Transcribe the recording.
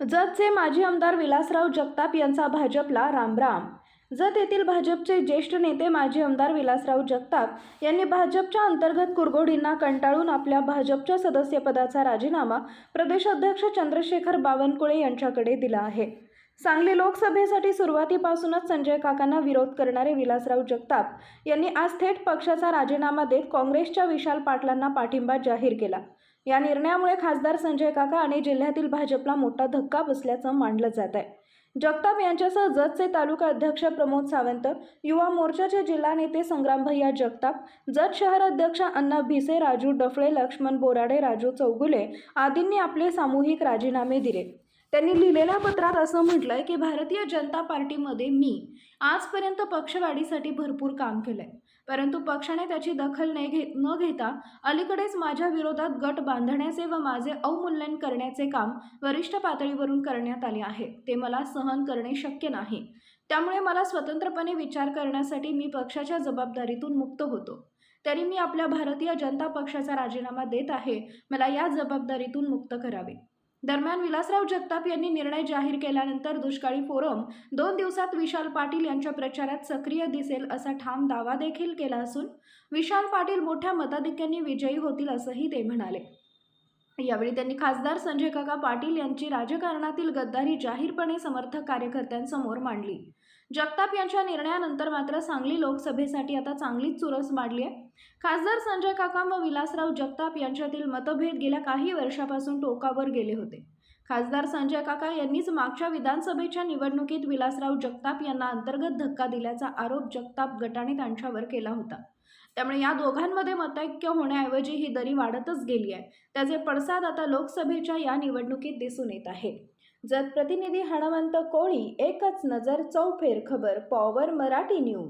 जतचे माजी आमदार विलासराव जगताप यांचा भाजपला रामराम. जत येथील भाजपचे ज्येष्ठ नेते माजी आमदार विलासराव जगताप यांनी भाजपच्या अंतर्गत कुरघोडींना कंटाळून आपल्या भाजपच्या सदस्यपदाचा राजीनामा प्रदेशाध्यक्ष चंद्रशेखर बावनकुळे यांच्याकडे दिला आहे. सांगली लोकसभेसाठी सुरुवातीपासूनच संजय काकांना विरोध करणारे विलासराव जगताप यांनी आज थेट पक्षाचा राजीनामा देत काँग्रेसच्या विशाल पाटलांना पाठिंबा जाहीर केला. या निर्णयामुळे खासदार संजय काका आणि जिल्ह्यातील भाजपला मोठा धक्का बसल्याचं मानलं जात आहे. जगताप यांच्यासह जतचे तालुका अध्यक्ष प्रमोद सावंत युवा मोर्चाचे जिल्हा नेते संग्राम भैया जगताप जत शहर अध्यक्ष अण्णा भिसे राजू डफळे लक्ष्मण बोराडे राजू चौगुले आदींनी आपले सामूहिक राजीनामे दिले. त्यांनी लिहिलेल्या पत्रात असं म्हटलंय की भारतीय जनता पार्टीमध्ये मी आजपर्यंत पक्षवाढीसाठी भरपूर काम केलंय. परंतु पक्षाने त्याची दखल नाही घे न घेता अलीकडेच माझ्या विरोधात गट बांधण्याचे व माझे अवमूल्यन करण्याचे काम वरिष्ठ पातळीवरून करण्यात आले आहे. ते मला सहन करणे शक्य नाही. त्यामुळे मला स्वतंत्रपणे विचार करण्यासाठी मी पक्षाच्या जबाबदारीतून मुक्त होतो. तरी मी आपल्या भारतीय जनता पक्षाचा राजीनामा देत आहे. मला या जबाबदारीतून मुक्त करावे. दरम्यान विलासराव जगताप यांनी निर्णय जाहीर केल्यानंतर दुष्काळी फोरम दोन दिवसात विशाल पाटील यांच्या प्रचारात सक्रिय दिसेल असा ठाम दावा देखील केला असून विशाल पाटील मोठ्या मताधिक्यांनी विजयी होतील असंही ते म्हणाले. यावेळी त्यांनी खासदार संजय काका पाटील यांची राजकारणातील गद्दारी जाहीरपणे समर्थक कार्यकर्त्यांसमोर मांडली. जगताप यांच्या निर्णयानंतर मात्र सांगली लोकसभेसाठी आता चांगलीच चुरस मांडली आहे. खासदार संजय काका व विलासराव जगताप यांच्यातील मतभेद गेल्या काही वर्षापासून टोकावर गेले होते. खासदार संजय काका यांनीच मागच्या विधानसभेच्या निवडणुकीत विलासराव जगताप यांना अंतर्गत धक्का दिल्याचा आरोप जगताप गटाने त्यांच्यावर केला होता. त्यामुळे या दोघांमध्ये मतैक्य होण्याऐवजी ही दरी वाढतच गेली आहे. त्याचे पडसाद आता लोकसभेच्या या निवडणुकीत दिसून येत आहे जनप्रतिनिधी हणमंत हणवंत कोळी एकच नजर चौफेर खबर पॉवर मराठी न्यूज.